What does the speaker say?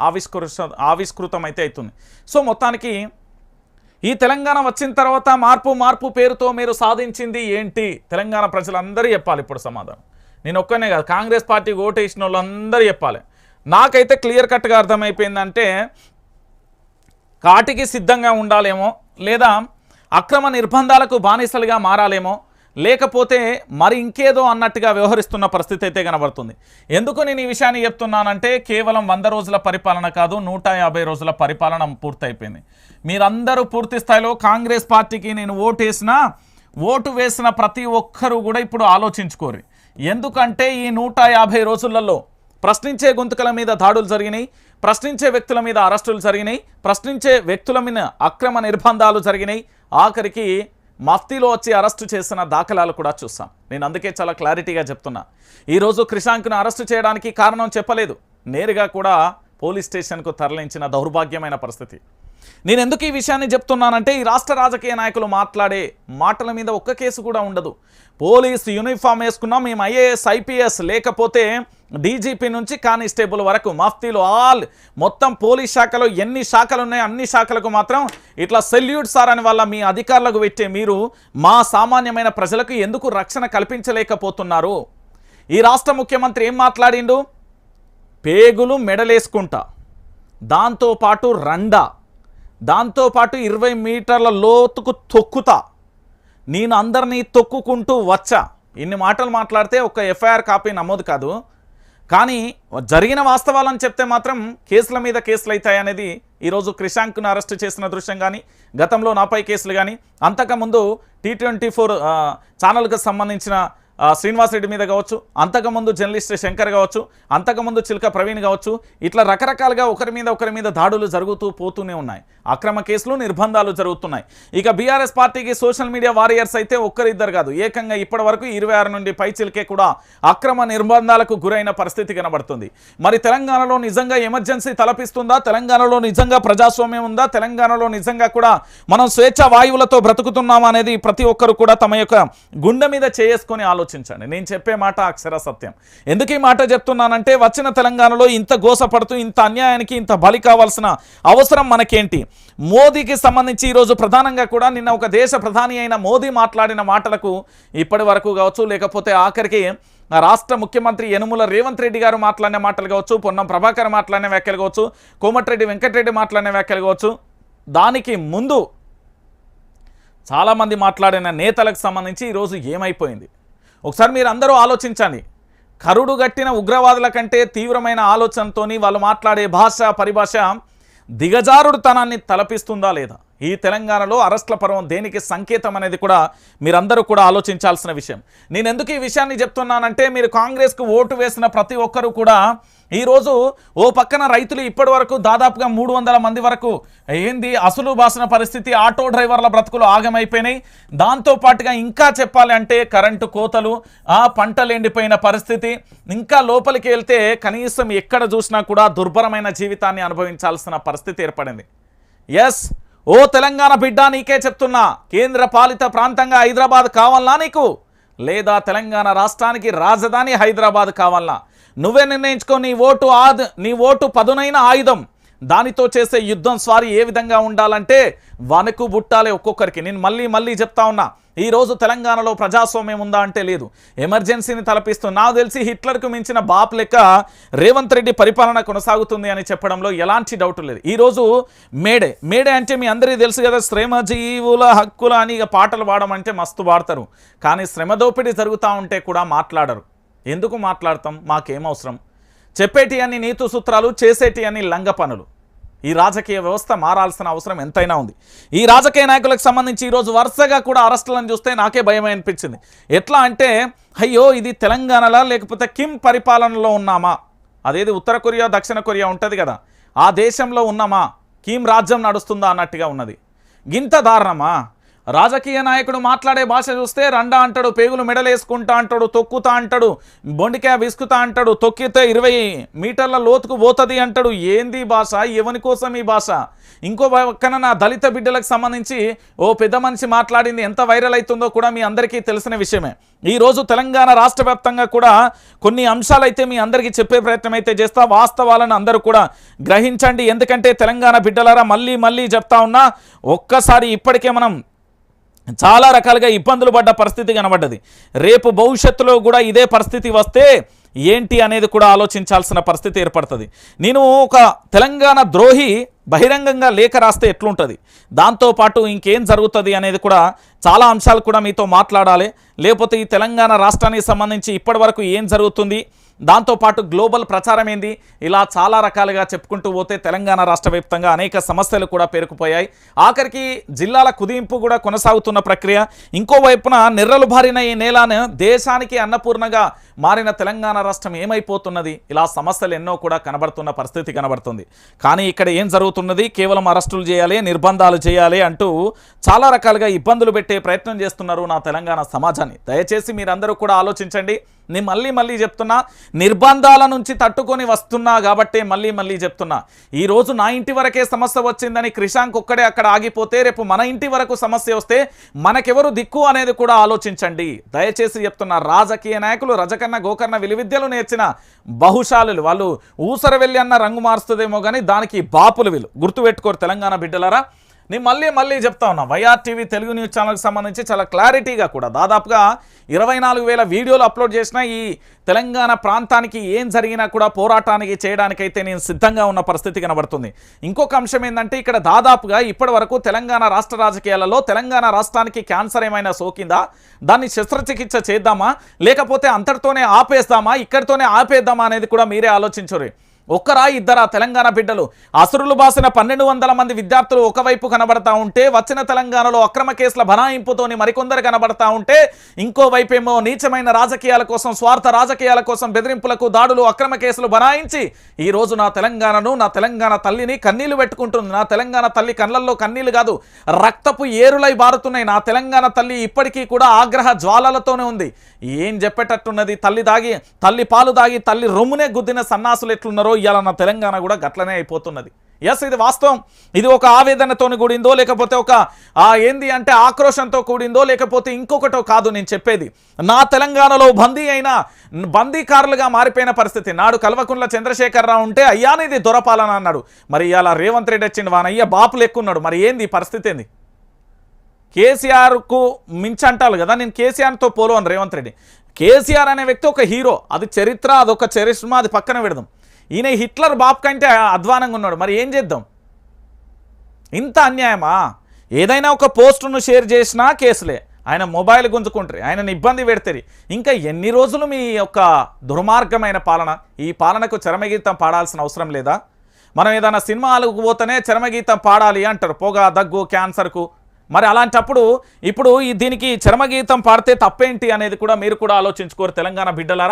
ఆవిష్కృత ఆవిష్కృతమైతే అవుతుంది. సో మొత్తానికి ఈ తెలంగాణ వచ్చిన తర్వాత మార్పు మార్పు పేరుతో మీరు సాధించింది ఏంటి? తెలంగాణ ప్రజలందరూ చెప్పాలి ఇప్పుడు సమాధానం. నేను ఒక్కనే కాదు కాంగ్రెస్ పార్టీ ఓటేసిన వాళ్ళందరూ చెప్పాలి. నాకైతే క్లియర్ కట్గా అర్థమైపోయిందంటే కాటికి సిద్ధంగా ఉండాలేమో లేదా అక్రమ నిర్బంధాలకు బానిసలుగా మారాలేమో లేకపోతే మరి ఇంకేదో అన్నట్టుగా వ్యవహరిస్తున్న పరిస్థితి అయితే కనబడుతుంది. ఎందుకు నేను ఈ విషయాన్ని చెప్తున్నానంటే కేవలం వంద రోజుల పరిపాలన కాదు నూట యాభై రోజుల పరిపాలన పూర్తయిపోయింది. మీరందరూ పూర్తి స్థాయిలో కాంగ్రెస్ పార్టీకి నేను ఓటు వేసినా ఓటు వేసిన ప్రతి ఒక్కరూ కూడా ఇప్పుడు ఆలోచించుకోరు. ఎందుకంటే ఈ నూట యాభై రోజులలో ప్రశ్నించే గొంతుకల మీద దాడులు జరిగినాయి ప్రశ్నించే వ్యక్తుల మీద అరెస్టులు జరిగినాయి ప్రశ్నించే వ్యక్తుల మీద అక్రమ నిర్బంధాలు జరిగినాయి. ఆఖరికి మఫ్తీలో వచ్చి అరెస్టు చేసిన దాఖలాలు కూడా చూస్తాం నేను అందుకే చాలా క్లారిటీగా చెప్తున్నా. ఈరోజు క్రిషాంక్ను అరెస్టు చేయడానికి కారణం చెప్పలేదు. నేరుగా కూడా పోలీస్ స్టేషన్కు తరలించిన దౌర్భాగ్యమైన పరిస్థితి. నేను ఎందుకు ఈ విషయాన్ని చెప్తున్నానంటే ఈ రాష్ట్ర రాజకీయ నాయకులు మాట్లాడే మాటల మీద ఒక్క కేసు కూడా ఉండదు. పోలీస్ యూనిఫామ్ వేసుకున్నాం మేము ఐఏఎస్ ఐపీఎస్ లేకపోతే డీజీపీ నుంచి కానిస్టేబుల్ వరకు మఫ్తీలు ఆల్ మొత్తం పోలీస్ శాఖలో ఎన్ని శాఖలు ఉన్నాయో అన్ని శాఖలకు మాత్రం ఇట్లా సెల్యూట్ సార్ అని వల్ల మీ అధికారులకు పెట్టే మీరు మా సామాన్యమైన ప్రజలకు ఎందుకు రక్షణ కల్పించలేకపోతున్నారు? ఈ రాష్ట్ర ముఖ్యమంత్రి ఏం మాట్లాడిండు? పేగులు మెడలేసుకుంటా. దాంతోపాటు రండా. దాంతోపాటు ఇరవై మీటర్ల లోతుకు తొక్కుతా. నేను అందరినీ తొక్కుకుంటూ వచ్చా. ఇన్ని మాటలు మాట్లాడితే ఒక ఎఫ్ఐఆర్ కాపీ నమోదు కాదు. కానీ జరిగిన వాస్తవాలను చెప్తే మాత్రం కేసుల మీద కేసులు అవుతాయనేది ఈరోజు క్రిషాంక్ను అరెస్ట్ చేసిన దృశ్యం కానీ గతంలో నాపై కేసులు కానీ అంతకుముందు టీ ట్వంటీ ఫోర్ ఛానల్కి సంబంధించిన శ్రీనివాసరెడ్డి శ్రీనివాస్ రెడ్డి మీద కావచ్చు అంతకుముందు జర్నలిస్ట్ శంకర్ కావచ్చు అంతకుముందు చిలక ప్రవీణ్ కావచ్చు ఇట్లా రకరకాలుగా ఒకరి మీద ఒకరి మీద దాడులు జరుగుతూ పోతూనే ఉన్నాయి. అక్రమ కేసులు నిర్బంధాలు జరుగుతున్నాయి. ఇక బీఆర్ఎస్ పార్టీకి సోషల్ మీడియా వారియర్స్ అయితే ఒక్కరిద్దరు కాదు. ఏకంగా ఇప్పటి వరకు ఇరవై ఆరు నుండి పై చిలికే కూడా అక్రమ నిర్బంధాలకు గురైన పరిస్థితి కనబడుతుంది. మరి తెలంగాణలో నిజంగా ఎమర్జెన్సీ తలపిస్తుందా? తెలంగాణలో నిజంగా ప్రజాస్వామ్యం ఉందా? తెలంగాణలో నిజంగా కూడా మనం స్వేచ్ఛ వాయువులతో బ్రతుకుతున్నామా అనేది ప్రతి ఒక్కరు కూడా తమ యొక్క గుండె మీద చేసుకొని ఆలోచించండి. నేను చెప్పే మాట అక్షర సత్యం. ఎందుకు ఈ మాట చెప్తున్నానంటే వచ్చిన తెలంగాణలో ఇంత గోసపడుతూ ఇంత అన్యాయానికి ఇంత బలి కావాల్సిన అవసరం మనకేంటి? మోదీకి సంబంధించి ఈరోజు ప్రధానంగా కూడా నిన్న ఒక దేశ ప్రధాని అయిన మోదీ మాట్లాడిన మాటలకు ఇప్పటి వరకు కావచ్చు లేకపోతే ఆఖరికి రాష్ట్ర ముఖ్యమంత్రి యనుమల రేవంత్ రెడ్డి గారు మాట్లాడిన మాటలు కావచ్చు పొన్నం ప్రభాకర్ మాట్లాడిన వ్యాఖ్యలు కావచ్చు కోమటిరెడ్డి వెంకటరెడ్డి మాట్లాడిన వ్యాఖ్యలు కావచ్చు దానికి ముందు చాలామంది మాట్లాడిన నేతలకు సంబంధించి ఈరోజు ఏమైపోయింది? ఒకసారి మీరు అందరూ ఆలోచించండి. కరుడు గట్టిన ఉగ్రవాదుల కంటే తీవ్రమైన ఆలోచనతోని వాళ్ళు మాట్లాడే భాష పరిభాష దిగజారుడుతనాన్ని తలపిస్తుందా లేదా? ఈ తెలంగాణలో అరెస్ట్ల పర్వం దేనికి సంకేతం అనేది కూడా మీరందరూ కూడా ఆలోచించాల్సిన విషయం. నేను ఎందుకు ఈ విషయాన్ని చెప్తున్నానంటే మీరు కాంగ్రెస్కు ఓటు వేసిన ప్రతి ఒక్కరూ కూడా ఈరోజు ఓ పక్కన రైతులు ఇప్పటి వరకు దాదాపుగా మూడు వందల మంది వరకు ఏంది అసలు బాసిన పరిస్థితి ఆటో డ్రైవర్ల బ్రతుకులు ఆగమైపోయినాయి. దాంతో పాటుగా ఇంకా చెప్పాలి అంటే కరెంటు కోతలు ఆ పంటలు ఎండిపోయిన పరిస్థితి. ఇంకా లోపలికి వెళ్తే కనీసం ఎక్కడ చూసినా కూడా దుర్భరమైన జీవితాన్ని అనుభవించాల్సిన పరిస్థితి ఏర్పడింది. ఎస్ ఓ తెలంగాణ బిడ్డ నీకే చెప్తున్నా కేంద్ర పాలిత ప్రాంతంగా హైదరాబాద్ కావాలనా నీకు? లేదా తెలంగాణ రాష్ట్రానికి రాజధాని హైదరాబాద్ కావాలనా? నువ్వే నిర్ణయించుకో నీ ఓటు ఆద్ నీ ఓటు పదునైన ఆయుధం. దానితో చేసే యుద్ధం స్వారీ ఏ విధంగా ఉండాలంటే వనకు బుట్టాలే ఒక్కొక్కరికి. నేను మళ్ళీ మళ్ళీ చెప్తా ఉన్నా ఈరోజు తెలంగాణలో ప్రజాస్వామ్యం ఉందా అంటే లేదు. ఎమర్జెన్సీని తలపిస్తూ నాకు తెలిసి హిట్లర్కు మించిన బాప్ లెక్క రేవంత్ రెడ్డి పరిపాలన కొనసాగుతుంది అని చెప్పడంలో ఎలాంటి డౌట్ లేదు. ఈరోజు మేడే మేడే అంటే మీ అందరికీ తెలుసు కదా శ్రమజీవుల హక్కుల అని ఇక పాటలు పాడమంటే మస్తు పాడతారు కానీ శ్రమ దోపిడీ జరుగుతూ ఉంటే కూడా మాట్లాడరు. ఎందుకు మాట్లాడతాం? మాకేం అవసరం? చెప్పేటి అని నీతు సూత్రాలు చేసేటి అని లంగ పనులు. ఈ రాజకీయ వ్యవస్థ మారాల్సిన అవసరం ఎంతైనా ఉంది. ఈ రాజకీయ నాయకులకు సంబంధించి ఈరోజు వరుసగా కూడా అరెస్టులను చూస్తే నాకే భయం అనిపించింది. ఎట్లా అంటే అయ్యో ఇది తెలంగాణలా లేకపోతే కిమ్ పరిపాలనలో ఉన్నామా? అదేది ఉత్తర కొరియా దక్షిణ కొరియా ఉంటుంది కదా. ఆ దేశంలో ఉన్నామా? కిమ్ రాజ్యం నడుస్తుందా అన్నట్టుగా ఉన్నది. గింత దారుణమా? రాజకీయ నాయకుడు మాట్లాడే భాష చూస్తే రండా అంటాడు పేగులు మెడలేసుకుంటా అంటాడు తొక్కుతా అంటాడు బొండికాయ విసుకుతా అంటాడు తొక్కితే ఇరవై మీటర్ల లోతుకు పోతుంది అంటాడు. ఏంది భాష? ఎవని కోసం ఈ భాష? ఇంకో పక్కన నా దళిత బిడ్డలకు సంబంధించి ఓ పెద్ద మనిషి మాట్లాడింది ఎంత వైరల్ అవుతుందో కూడా మీ అందరికీ తెలిసిన విషయమే. ఈరోజు తెలంగాణ రాష్ట్ర కూడా కొన్ని అంశాలైతే మీ అందరికీ చెప్పే ప్రయత్నం అయితే చేస్తా వాస్తవాలను అందరూ కూడా గ్రహించండి. ఎందుకంటే తెలంగాణ బిడ్డలారా మళ్ళీ మళ్ళీ చెప్తా ఉన్నా ఒక్కసారి ఇప్పటికే మనం చాలా రకాలుగా ఇబ్బందులు పడ్డ పరిస్థితి కనబడ్డది. రేపు భవిష్యత్తులో కూడా ఇదే పరిస్థితి వస్తే ఏంటి అనేది కూడా ఆలోచించాల్సిన పరిస్థితి ఏర్పడుతుంది. నేను ఒక తెలంగాణ ద్రోహి బహిరంగంగా లేఖ రాస్తే ఎట్లుంటుంది? దాంతోపాటు ఇంకేం జరుగుతుంది అనేది కూడా చాలా అంశాలు కూడా మీతో మాట్లాడాలి. లేకపోతే ఈ తెలంగాణ రాష్ట్రానికి సంబంధించి ఇప్పటి వరకు ఏం జరుగుతుంది? దాంతోపాటు గ్లోబల్ ప్రచారం ఏంది ఇలా చాలా రకాలుగా చెప్పుకుంటూ పోతే తెలంగాణ రాష్ట్ర వ్యాప్తంగా అనేక సమస్యలు కూడా పేరుకుపోయాయి. ఆఖరికి జిల్లాల కుదింపు కూడా కొనసాగుతున్న ప్రక్రియ. ఇంకోవైపున నిర్రలు బారిన ఈ నేలను దేశానికి అన్నపూర్ణగా మారిన తెలంగాణ రాష్ట్రం ఏమైపోతున్నది? ఇలా సమస్యలు ఎన్నో కూడా కనబడుతున్న పరిస్థితి కనబడుతుంది. కానీ ఇక్కడ ఏం జరుగుతున్నది? కేవలం అరెస్టులు చేయాలి నిర్బంధాలు చేయాలి అంటూ చాలా రకాలుగా ఇబ్బందులు పెట్టే ప్రయత్నం చేస్తున్నారు నా తెలంగాణ సమాజాన్ని. దయచేసి మీరందరూ కూడా ఆలోచించండి. నేను మళ్ళీ మళ్ళీ చెప్తున్నా నిర్బంధాల నుంచి తట్టుకొని వస్తున్నా కాబట్టి మళ్ళీ మళ్ళీ చెప్తున్నా. ఈరోజు నా ఇంటి వరకే సమస్య వచ్చిందని క్రిషాంక్ ఒక్కడే అక్కడ ఆగిపోతే రేపు మన ఇంటి వరకు సమస్య వస్తే మనకెవరు దిక్కు అనేది కూడా ఆలోచించండి. దయచేసి చెప్తున్నా రాజకీయ నాయకులు రజక రజకన్న గోకర్ణ విలువిద్యలు నేర్చిన బహుశాలులు. వాళ్ళు ఊసర వెళ్ళి అన్న రంగు మారుస్తుందేమో కానీ దానికి బాపులు వీళ్ళు. గుర్తుపెట్టుకోరు తెలంగాణ బిడ్డలారా. నేను మళ్ళీ మళ్ళీ చెప్తా ఉన్నా. వైఆర్ టీవీ తెలుగు న్యూస్ ఛానల్కి సంబంధించి చాలా క్లారిటీగా కూడా దాదాపుగా ఇరవై నాలుగు వేల వీడియోలు అప్లోడ్ చేసిన ఈ తెలంగాణ ప్రాంతానికి ఏం జరిగినా కూడా పోరాటానికి చేయడానికైతే నేను సిద్ధంగా ఉన్న పరిస్థితి కనబడుతుంది. ఇంకొక అంశం ఏంటంటే ఇక్కడ దాదాపుగా ఇప్పటి వరకు తెలంగాణ రాష్ట్ర రాజకీయాలలో తెలంగాణ రాష్ట్రానికి క్యాన్సర్ ఏమైనా సోకిందా? దాన్ని శస్త్రచికిత్స చేద్దామా? లేకపోతే అంతటితోనే ఆపేద్దామా ఇక్కడితోనే ఆపేద్దామా అనేది కూడా మీరే ఆలోచించరు. ఒక్కరా ఇద్దరా తెలంగాణ బిడ్డలు? అసురులు బాసిన పన్నెండు వందల మంది విద్యార్థులు ఒకవైపు కనబడతా ఉంటే వచ్చిన తెలంగాణలో అక్రమ కేసుల బనాయింపుతోని మరికొందరు కనబడతా ఉంటే ఇంకో వైపేమో నీచమైన రాజకీయాల కోసం స్వార్థ రాజకీయాల కోసం బెదిరింపులకు దాడులు అక్రమ కేసులు బనాయించి ఈ రోజు నా తెలంగాణను నా తెలంగాణ తల్లిని కన్నీళ్ళు పెట్టుకుంటుంది. నా తెలంగాణ తల్లి కళ్ళల్లో కన్నీళ్ళు కాదు రక్తపు ఏరులై బారుతున్నాయి. నా తెలంగాణ తల్లి ఇప్పటికీ కూడా ఆగ్రహ జ్వాలలతోనే ఉంది. ఏం చెప్పేటట్టున్నది? తల్లి దాగి తల్లి పాలు దాగి తల్లి రొమ్మునే గుద్దిన సన్నాసులు ఎట్లున్నారో ఇవ్వాలన్న తెలంగాణ కూడా గట్లనే అయిపోతున్నది. ఎస్ ఇది వాస్తవం. ఇది ఒక ఆవేదనతో కూడిందో లేకపోతే ఒక ఆ ఏంది అంటే ఆక్రోషంతో కూడిందో లేకపోతే ఇంకొకటో కాదు నేను చెప్పేది. నా తెలంగాణలో బందీ అయిన బందీకారులుగా మారిపోయిన పరిస్థితి. నాడు కల్వకుంట్ల చంద్రశేఖరరావు ఉంటే అయ్యానేది దొరపాలన అన్నాడు. మరి ఇలా రేవంత్ రెడ్డి వచ్చింది వానయ్య బాపులు ఎక్కున్నాడు మరి ఏంది పరిస్థితి ఏంది? కేసీఆర్కు మించంటారు కదా నేను కేసీఆర్తో పోలోను రేవంత్ రెడ్డి. కేసీఆర్ అనే వ్యక్తి ఒక హీరో. అది చరిత్ర అదొక చరిష్మా అది పక్కన పెడదాం. ఈయన హిట్లర్ బాప్ కంటే అధ్వానంగా ఉన్నాడు. మరి ఏం చేద్దాం? ఇంత అన్యాయమా? ఏదైనా ఒక పోస్టును షేర్ చేసినా కేసులే. ఆయన మొబైల్ గుంజుకుంటారు. ఆయనను ఇబ్బంది పెడతారు. ఇంకా ఎన్ని రోజులు మీ యొక్క దుర్మార్గమైన పాలన? ఈ పాలనకు చరమగీతం పాడాల్సిన అవసరం లేదా? మనం ఏదైనా సినిమాలకు పోతేనే చరమగీతం పాడాలి అంటారు. పొగ దగ్గు క్యాన్సర్కు. మరి అలాంటప్పుడు ఇప్పుడు ఈ దీనికి చరమగీతం పాడితే తప్పేంటి అనేది కూడా మీరు కూడా ఆలోచించుకోరు తెలంగాణ బిడ్డలారా?